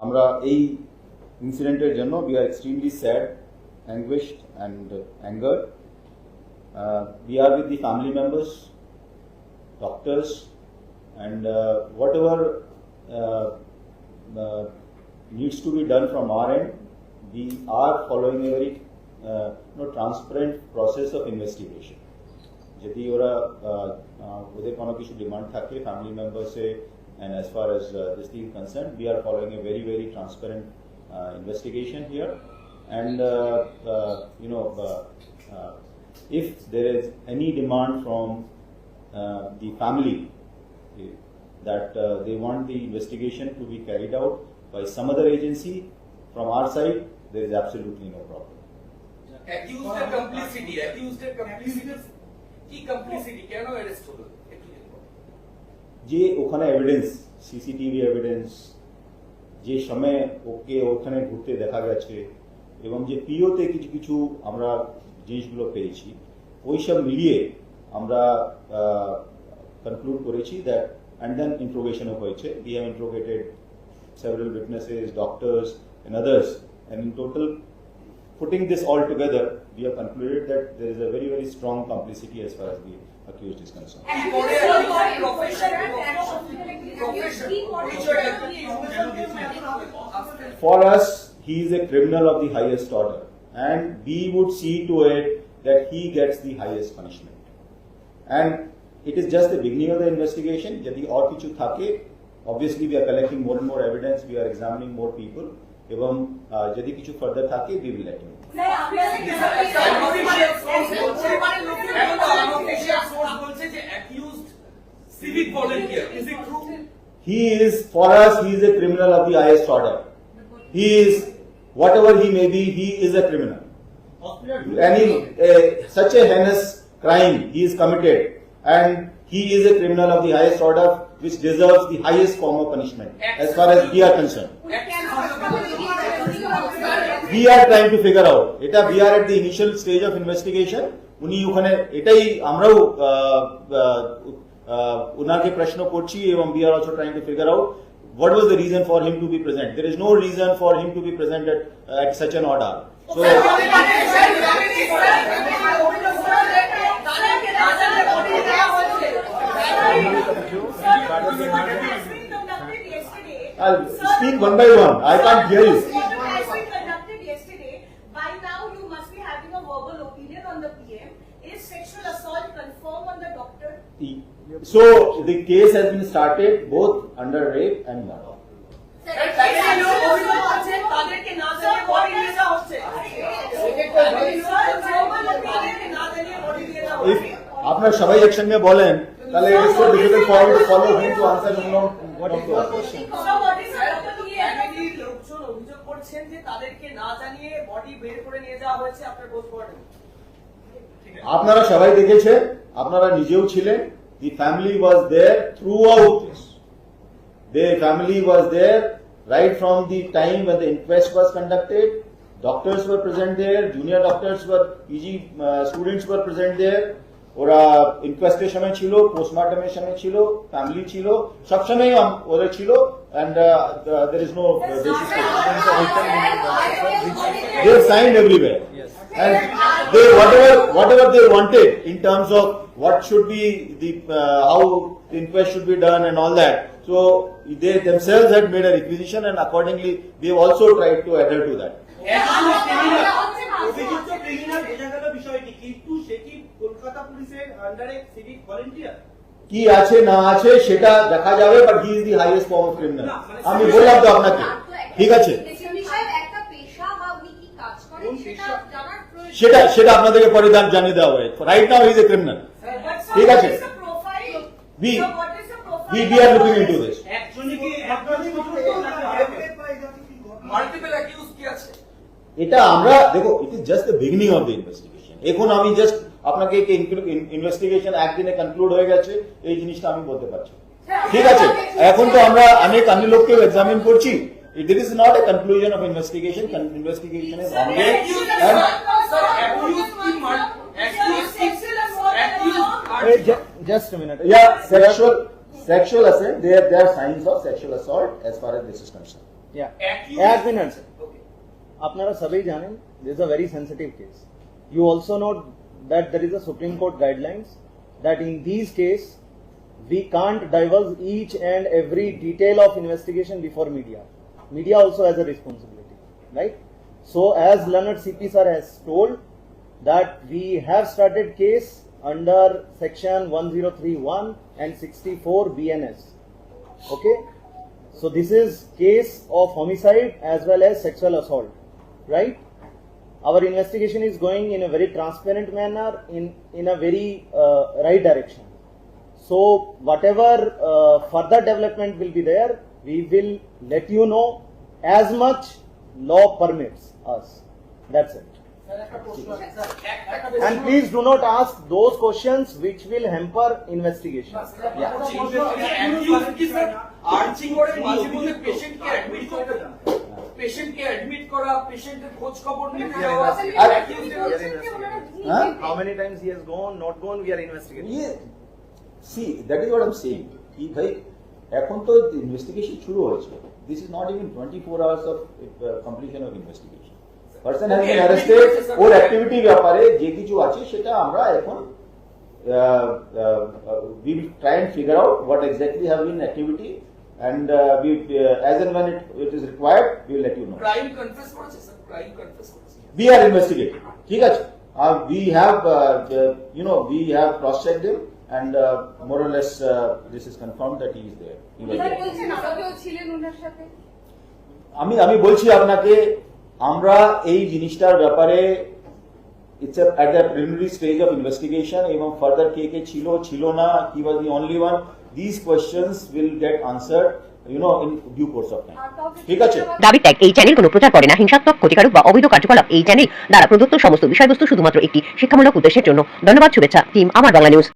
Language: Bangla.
আমরা এই ইনসিডেন্টের জন্য we are extremely sad anguished and anger we are with the family members uh, whatever uh, uh, needs to be done from our end, we are following a very uh, transparent process of investigation. যদি ওরা uh, uh, ওদের কোনো কিছু ডিমান্ড থাকে ফ্যামিলি মেম্বার্সে and as far as uh, this thing concerned, we are following a very, very transparent uh, investigation here. And, uh, uh, you know, uh, uh, if there is any demand from uh, the family eh, that uh, they want the investigation to be carried out by some other agency, from our side, there is absolutely no problem. অ্যাকিউজডের complicity অ্যাকিউজডের complicity কি কমপ্লিসিটি কেন অ্যারেস্ট হলো একটু যদি বলেন। যে ওখানে এভিডেন্স সিসিটিভি এভিডেন্স যে সময় ওকে ওখানে ঘুরতে দেখা গেছে এবং যে পিওতে কিছু কিছু আমরা জিনিসগুলো পেয়েছি ওই সব মিলিয়ে আমরা কনক্লুড করেছি দ্যাট অ্যান্ড দেন ইন্ট্রোগেশনও হয়েছে। We have interrogated several witnesses, doctors, and others And in total, putting this all together, we have concluded that there is a very, very strong complicity as far as the accused is concerned. And For us, he is a criminal of the highest order, and we would see to it that he gets the highest punishment. And it is just the beginning of the investigation. Obviously we are collecting more and more evidence, we are examining more people. এবং আহ, যদি কিছু further থাকে, we will let you know. বলছে যে accused civic volunteer is it true He is, for us, he is a criminal of the highest order. He is, whatever he may be, he is a criminal. Any, uh, such a heinous crime he is committed, and he is a criminal of the highest order, which deserves the highest form of punishment, as far as we are concerned. We are trying to figure out. এটা we are at the initial stage of investigation. উনি ওখানে এটাই আমরাও আহ, আহ, আহ, ওনাকে প্রশ্ন করছি এবং we are also trying to figure out what was the reason for him to be present. There is no reason for him to be present at, at such an order. So, I'll speak one by one. I can't hear you. So, the case has been started both under rape and murder. If আপনার সবাই একসঙ্গে বলেন তাহলে is the ফ্যামিলির লোকজন অভিযোগ করছেন যে তাদেরকে না জানিয়ে বডি বের করে নিয়ে যাওয়া হয়েছে আপনার পোস্টমর্টম আপনারা সবাই দেখেছেন আপনারা নিজেও ছিলেন the family was there throughout this they family was there right from the time when the inquest was conducted doctors were present there junior doctors were pg uh, students were present there ওরা ইনকোয়েস্টের সময় ছিল পোস্টমর্টমের সময় ছিল ফ্যামিলি ছিল সব সময় ওরা ছিল uh, and there is no basis they have signed everywhere. And they, whatever, whatever they wanted in terms of what should be the, uh, how the inquest should be done and all that. So they themselves had made a requisition and accordingly we have also tried to adhere to that. কি আছে না আছে সেটা দেখা যাবে but he is the highest form of criminal আমি বললাম তো আপনাকে। ঠিক আছে? সেটা সেটা আপনাদেরকে পরে জানিয়ে দেওয়া হবে। Right now is a criminal ঠিক আছে। We- We, we are looking into this. একজনই কি একজনই মাল্টিপল অ্যাকিউজ কি আছে? এটা আমরা দেখো it is just the beginning of the investigation এখন আমি জাস্ট আপনাকে ইনভেস্টিগেশন একদিনে কনক্লুড হয়ে গেছে এই জিনিসটা আমি বলতে পারছি। ঠিক আছে? এখন তো আমরা অনেক অন্য লোককেও এক্সামিন করছি। It is not a conclusion of investigation investigation is Ongoing and Just a minute. yeah sexual sexual assault there there are signs of sexual assault as far as this is concerned Yeah. Accused- এক মিনিট Okay. আপনারা সবাই জানেন this is a very sensitive case you also know that there is a supreme court guidelines that in these case we can't divulge each and every detail of investigation before media media also has a responsibility right so as leonard cp sir has told that we have started case under section 1031 and 64 BNS. Okay. So this is case of homicide as well as sexual assault, right? Our investigation is going in a very transparent manner, in, in a very uh, right direction. So whatever uh, further development will be there, we will let you know as much law permits us. That's it. and please do not ask those questions which will hamper investigation yeah Accused কি স্যার আর্চিং করে মাঝে মধ্যে পেশেন্টকে অ্যাডমিট করতে পেশেন্টকে অ্যাডমিট করা পেশেন্টের খোঁজ খবর নিতে যাওয়া আর- accused এর হচ্ছে- Huh? how many times he has gone not gone we are investigating ये see that is what I am saying কি ভাই এখন তো ইনভেস্টিগেশন শুরু হয়েছে this is not even twenty four hours of completion of investigation person has been arrested or activity ব্যাপারে যে কিছু আছে সেটা আমরা এখন we will try and figure out what exactly have been activity and uh, we uh, as and when it, it is required we will let you know crime confess করেছে স্যার ক্রাইম কনফেস করেছে we are investigating ঠিক আছে uh, we have uh, the, you know we have cross checked him and uh, more or less uh, this is confirmed that he is there he was there. আমি আমি বলছি আপনাকে আমরা এই জিনিসটার ব্যাপারে it's at the preliminary stage of investigation এবং ফার্দার কে কে ছিল ছিল না was the only one this will get you know in due course of time ঠিক আছে? দাবি ত্যাগ, এই চ্যানেল কোনো প্রচার করে না, হিংসাত্মক, ক্ষতিকারক বা অবৈধ কার্যকলাপ, এই চ্যানেল দ্বারা প্রদত্ত সমস্ত বিষয়বস্তু শুধুমাত্র একটি শিক্ষামূলক উদ্দেশ্যের জন্য। ধন্যবাদ, শুভেচ্ছা টিম আমার বাংলা নিউজ